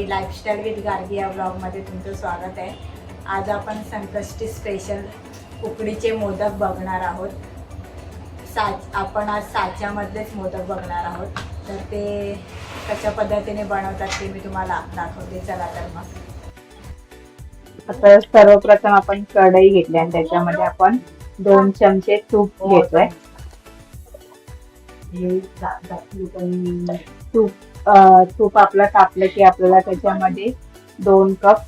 मंडळी lifestyle with Gargi या ब्लॉगमध्ये तुमचं स्वागत आहे. आज आपण संकष्टी स्पेशल उकडीचे मोदक बघणार आहोत. साच आपण आज साच्यामधलेच मोदक बघणार आहोत. तर ते कशा पद्धतीने बनवतात ते मी तुम्हाला दाखवते. चला तर मग. आता सर्वप्रथम आपण कढई घेतली आणि त्याच्यामध्ये आपण दोन चमचे तूप घेतोय. तूप. तूप आपलं तापलं की आपल्याला त्याच्यामध्ये दोन कप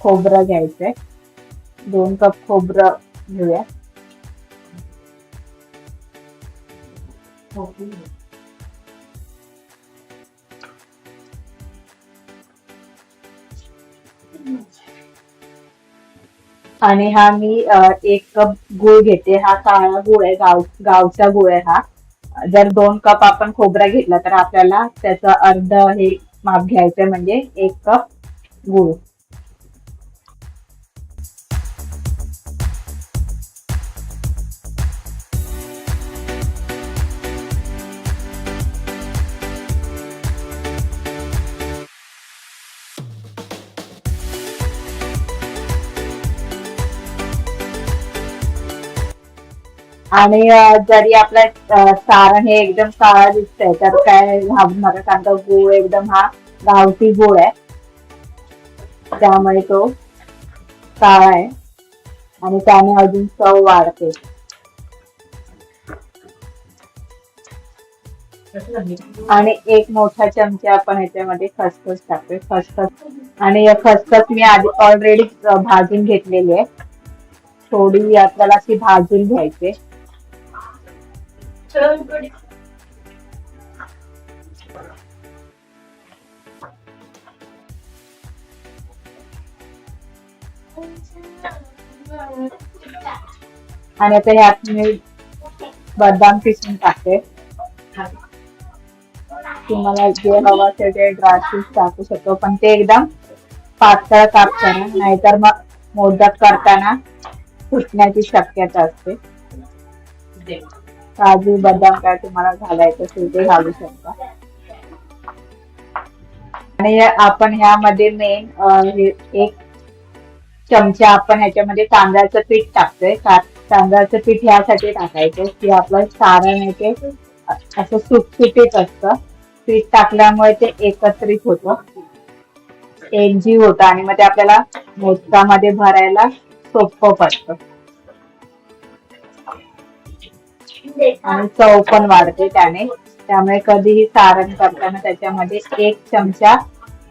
खोबरं घ्यायचंय. दोन कप खोबरं घेऊया. आणि हा मी एक कप गुळ घेते. हा काळा गुळ आहे गाव गावचा गुळ आहे हा. जर दोन कप आपण खोबरा घेतला तर आपल्याला त्याचं अर्ध हे माप घ्यायचं म्हणजे एक कप गुळ. आणि जरी आपला सारण हे एकदम काळा दिसतंय तर काय घाबरू नका कारण का गोळ एकदम हा गावठी गोळ आहे. त्यामुळे तो काळा आहे. आणि त्याने अजून चव वाढते. आणि एक मोठा चमचा आपण याच्यामध्ये खसखस टाकतोय खसखस. आणि खसखस मी आधी ऑलरेडी भाजून घेतलेली आहे. थोडी आपल्याला अशी भाजून घ्यायची आणि आता ह्यात मी बदाम किसून टाकते. तुम्हाला जे हवं असेल ते ड्रायफ्रुट्स टाकू शकतो. पण ते एकदम पातळ काप करा नाहीतर मग मोदक करताना फुटण्याची शक्यता असते. काजू बदाम काय तुम्हाला घालायचं असेल ते घालू शकता. आणि आपण ह्यामध्ये मेन एक चमचा आपण ह्याच्यामध्ये तांदळाचं पीठ टाकतोय. तांदळाचं पीठ ह्यासाठी टाकायचं की आपलं सारण आहे ते असं सुटसुटीत असतं. पीठ टाकल्यामुळे ते एकत्रित होतं. एकजीव होतं आणि मग ते आपल्याला मोदकामध्ये भरायला सोपं पडतं. आणि चव पण वाढते त्याने. त्यामुळे कधीही सारण करताना त्याच्यामध्ये एक चमचा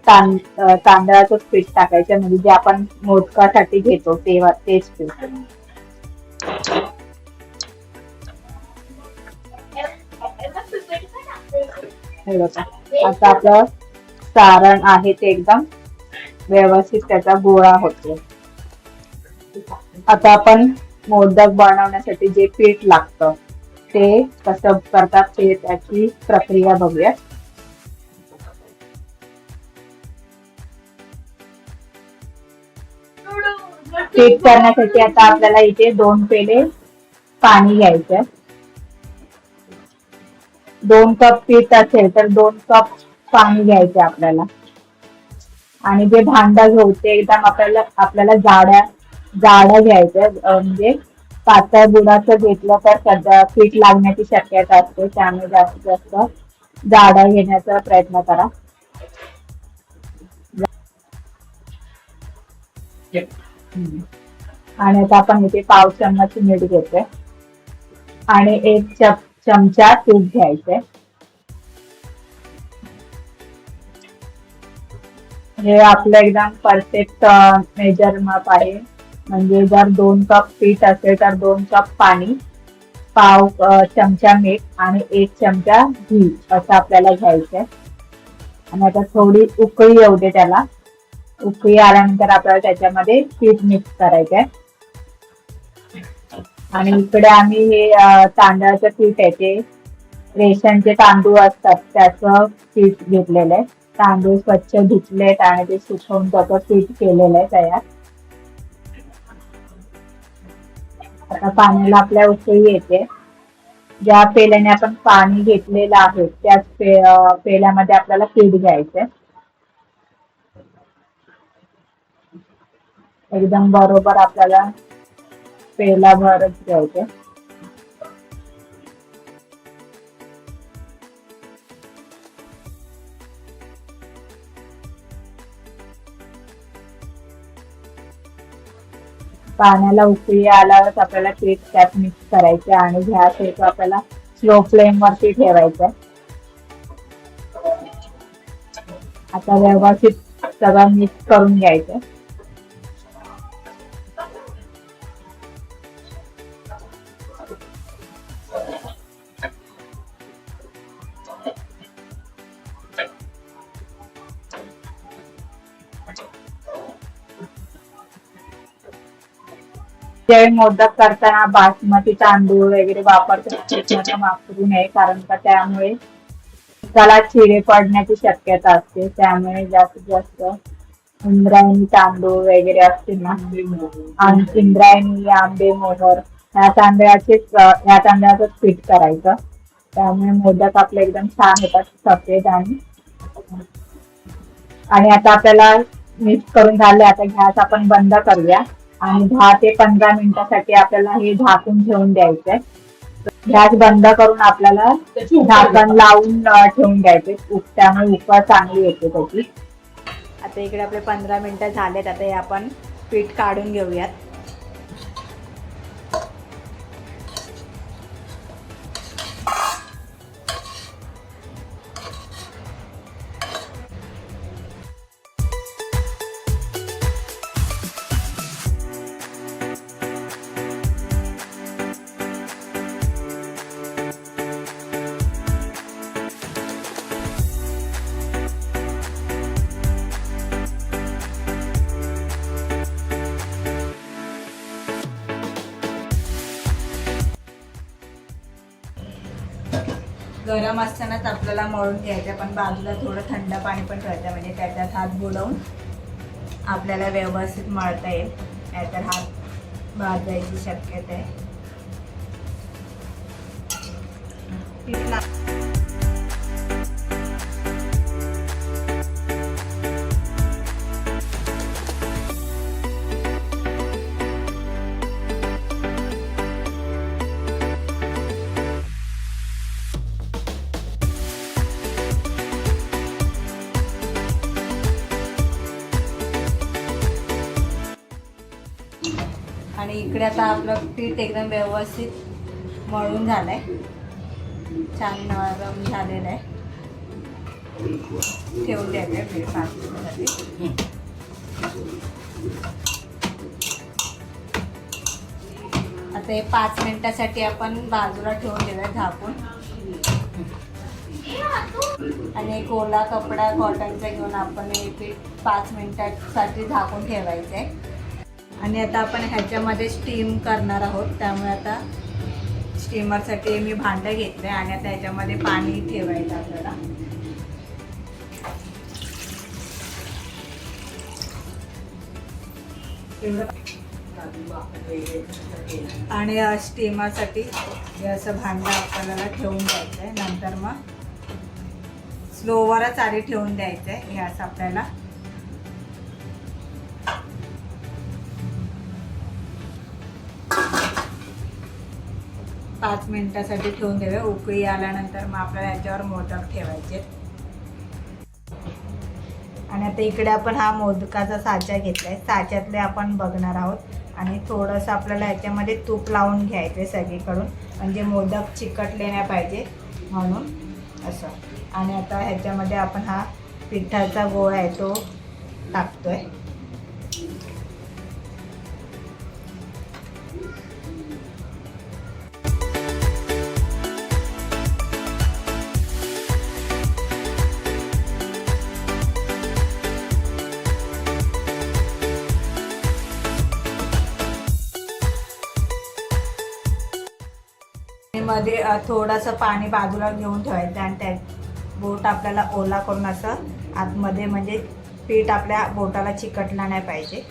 तां- तांदळाचं पीठ टाकायचं. म्हणजे जे आपण मोदकासाठी घेतो तेव्हा तेच पीठ. आता आपलं सारण आहे ते एकदम व्यवस्थित त्याचा गोळा होतो. आता आपण मोदक बनवण्यासाठी जे पीठ लागतं ते कसं करतात ते त्याची प्रक्रिया बघूया. पीठ करण्यासाठी आता आपल्याला इथे दोन पेले पाणी घ्यायचं दोन कप पीठ असेल तर दोन कप पाणी घ्यायचे आपल्याला. आणि जे भांडं घेऊ ते एकदम आपल्याला आपल्याला जाड्या जाड्या घ्यायचं म्हणजे पातळ बुडाचं घेतलं तर सध्या पीठ लागण्याची शक्यता असते. त्यामुळे जास्तीत जास्त जाडा घेण्याचा प्रयत्न करा. आणि आता आपण इथे पाव चम्मच मीठ घेतोय. आणि एक चप चमचा तूप घ्यायचे हे आपलं एकदम परफेक्ट मेजर माप आहे. म्हणजे जर दोन कप पीठ असेल तर दोन कप पाणी पाव चमचा मीठ आणि एक चमचा घी असं आपल्याला घ्यायचंय. आणि आता थोडी उकळी येऊ दे त्याला. उकळी आल्यानंतर आपल्याला त्याच्यामध्ये पीठ मिक्स करायचंय. आणि इकडे आम्ही हे तांदळाचं पीठ आहे ते. रेशनचे तांदूळ असतात त्याचं पीठ घेतलेलं आहे. तांदूळ स्वच्छ धुतलेत आणि ते सुकवून त्याचं पीठ केलेलं आहे तयार. आता पाण्याला आपल्या उचई येते. ज्या पेल्याने आपण पाणी घेतलेलं आहे त्याच पे पेल्यामध्ये आपल्याला पीठ घ्यायचंय. एकदम बरोबर आपल्याला पेला भरच घ्यायचे पाण्याला उकळी आल्यावरच आपल्याला पीठ त्यात मिक्स करायचे आणि गॅस आहे आपल्याला स्लो फ्लेम वरती ठेवायचा आता व्यवस्थित सगळं मिक्स करून घ्यायचं जे मोदक करताना बासमती तांदूळ वगैरे वापरतो. त्याच्यात वापरू नये कारण का त्यामुळे त्याला चिरे पडण्याची शक्यता असते. त्यामुळे जास्तीत जास्त इंद्रायणी तांदूळ वगैरे असतील ना. आणि इंद्रायणी आंबे मोहर ह्या तांदळाचेच ह्या तांदळाचंच पीठ करायचं. त्यामुळे मोदक आपले एकदम छान होतात सफेद आणि आणि आता आपल्याला मिक्स करून झाले आता गॅस आपण बंद करूया. आणि दहा ते पंधरा मिनिटासाठी आपल्याला हे झाकून ठेवून द्यायचंय. गॅस बंद करून आपल्याला झाकण लावून ठेवून द्यायचे त्यामुळे उकळ चांगली येते त्याची. आता इकडे आपले पंधरा मिनिटं झालेत. आता हे आपण पीठ काढून घेऊयात. गरम असतानाच आपल्याला मळून घ्यायचं पण बाजूला थोडं थंड पाणी पण ठेवायचं म्हणजे त्याच्यात हात बुडवून आपल्याला व्यवस्थित मळता येईल. नाहीतर हात भाजायची शक्यता आहे. आणि इकडे आता आपलं पीठ एकदम व्यवस्थित मळून आहे छान नरम झालेलं आहे. ठेवून द्यायचं आहे पीठ पाच मिनिटासाठी आता हे पाच मिनिटासाठी आपण बाजूला ठेवून देऊया झाकून. आणि एक ओला कपडा कॉटनचा घेऊन आपण हे पीठ पाच मिनिटासाठी झाकून ठेवायचं आहे आणि आता आपण ह्याच्यामध्ये स्टीम करणार आहोत. त्यामुळे आता स्टीमरसाठी मी भांडं घेतलं आणि आता ह्याच्यामध्ये पाणी ठेवायचं आपल्याला. आणि स्टीमरसाठी हे असं भांडं आपल्याला ठेवून द्यायचं आहे नंतर मग स्लोवरच आधी ठेवून द्यायचं आहे हे असं आपल्याला पाच मिनटासाठी ठेवून देऊया उकळी आल्यानंतर मग आपल्याला याच्यावर मोदक ठेवायचे. आणि आता इकडे आपण हा मोदकाचा साचा घेतला आहे साच्यातले आपण बघणार आहोत. आणि थोडंसं आपल्याला याच्यामध्ये तूप लावून घ्यायचं आहे सगळीकडून. म्हणजे मोदक चिकटले नाही पाहिजे म्हणून असं. आणि आता ह्याच्यामध्ये आपण हा पिठाचा गोळा आहे तो टाकतो आहे मध्ये थोडंसं पाणी बाजूला घेऊन ठेवायचं आणि त्या बोट आपल्याला ओला करून असं आतमध्ये म्हणजे पीठ आपल्या बोटाला चिकटला नाही पाहिजे.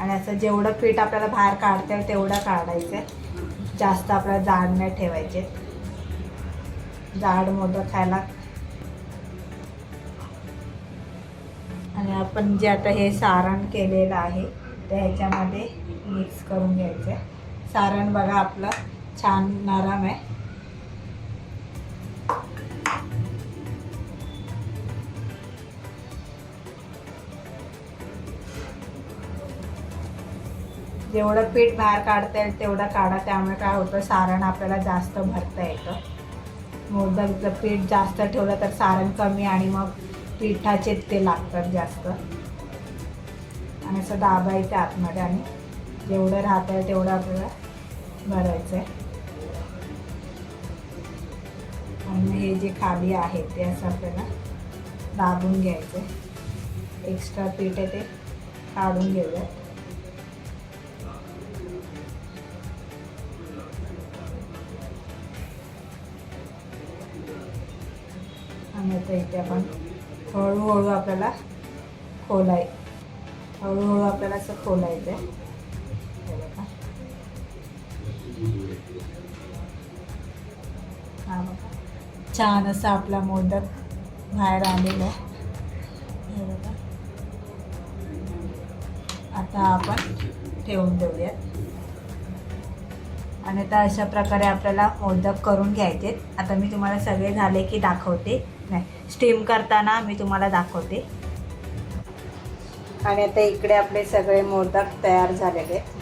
आणि असं जेवढं पीठ आपल्याला बाहेर काढता येईल तेवढं काढायचं. आहे जास्त आपल्याला जाड नाही ठेवायचे. जाड मोदक खायला. आणि आपण जे आता हे सारण केलेलं आहे ते ह्याच्यामध्ये मिक्स करून घ्यायचे. सारण बघा आपलं छान नरम आहे. जेवढं पीठ बाहेर काढता येईल तेवढं काढा. त्यामुळे काय होतं सारण आपल्याला जास्त भरता येतं. मोदकचं पीठ जास्त ठेवलं तर सारण कमी आणि मग पिठाचे ते लागतात जास्त. आणि असं दाबायचं आतमध्ये आणि जेवढं राहतं आहे तेवढं आपल्याला भरायचं आहे आणि हे जे खाली आहे ते असं आपल्याला दाबून घ्यायचं आहे एक्स्ट्रा पीठ आहे ते काढून घेऊया आणि इथे आपण. हळूहळू आपल्याला खोलाय. हळूहळू आपल्याला असं खोलायचं आहे बघा. हा बघा. छान असा आपला मोदक बाहेर आलेला आहे. हे बघा. आता आपण ठेवून देऊयात. आणि आता अशा प्रकारे आपल्याला मोदक करून घ्यायचे आता मी तुम्हाला सगळे झाले की दाखवते. नाही स्टीम करताना मी तुम्हाला दाखवते. आणि आता इकडे आपले सगळे मोदक तयार झालेले आहेत.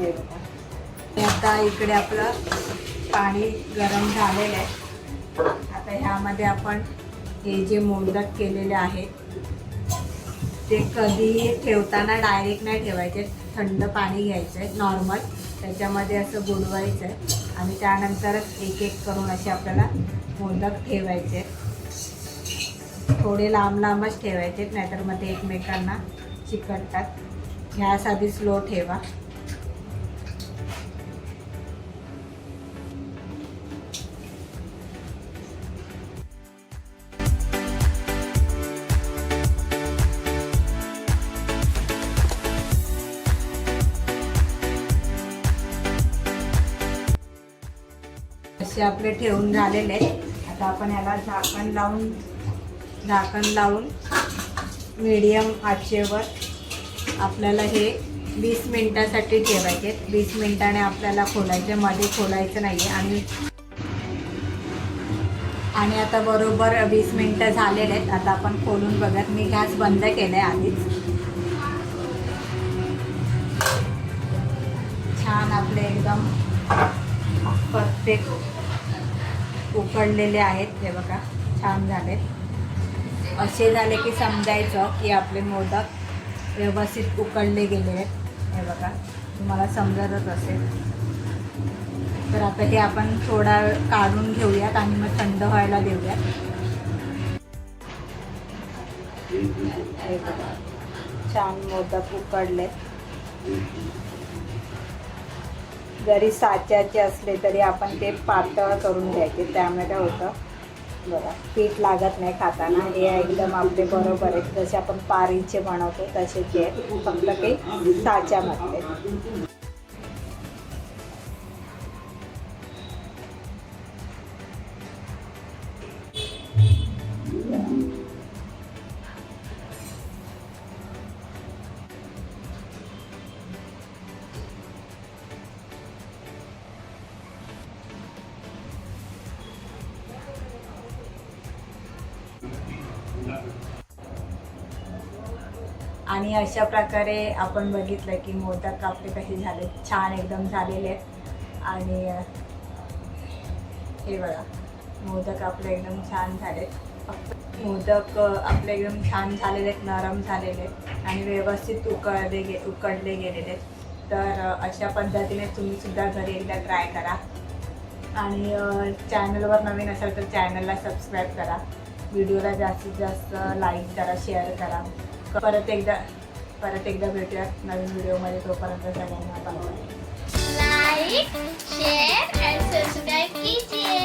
हे बघा. आता इकडे आपलं पाणी गरम झालेलं आहे. आता ह्यामध्ये आपण हे जे मोदक केलेले आहेत ते कधीही ठेवताना डायरेक्ट नाही ठेवायचे. थंड पाणी घ्यायचं आहे नॉर्मल त्याच्यामध्ये असं बुडवायचं आहे आणि त्यानंतरच एक एक करून असे आपल्याला मोदक ठेवायचे. थोडे लांब लांबच ठेवायचे नाहीतर मग ते एकमेकांना चिकटतात. गॅस आधी स्लो ठेवा. असे आपले ठेवून झालेले आहेत. आता आपण याला झाकण लावून झाकण लावून मीडियम आचेवर आपल्याला हे वीस मिनटासाठी ठेवायचे. वीस मिनटाने आपल्याला खोलायचे मध्ये खोलायचं नाही आणि आणि आता बरोबर वीस मिनटं झालेले आहेत. आता आपण खोलून बघत मी गॅस बंद केला आहे आधीच. छान आपले एकदम परफेक्ट उकडलेले आहेत. हे बघा छान झाले असे झाले की समजायचं की आपले मोदक व्यवस्थित उकडले गेले आहेत. हे बघा तुम्हाला समजतच असेल. तर आता हे आपण थोडा काढून घेऊयात आणि मग थंड व्हायला देऊयात. हे बघा छान मोदक उकडले जरी साच्याचे असले तरी आपण ते पातळ करून घ्यायचे. त्यामुळे काय होतं बघा पीठ लागत नाही खाताना. हे एकदम आपले बरोबर आहेत. जसे आपण पारीचे बनवतो तसेच आहेत फक्त ते साच्यामध्ये आणि अशा प्रकारे आपण बघितलं की मोदक आपले कसे झाले छान एकदम झालेले आहेत. आणि हे बघा मोदक आपले एकदम छान झाले. फक्त मोदक आपले एकदम छान झालेले आहेत नरम झालेले आहेत आणि व्यवस्थित उकळले गे उकडले गेलेले आहेत. तर अशा पद्धतीने तुम्ही सुद्धा घरी एकदा ट्राय करा. आणि चॅनलवर नवीन असेल तर चॅनलला सबस्क्राईब करा. व्हिडिओला जास्तीत जास्त लाईक करा शेअर करा. परत एकदा परत एकदा भेटूयात नवीन व्हिडिओमध्ये तोपर्यंत सगळ्यांना बाय like, शेअर कीजिए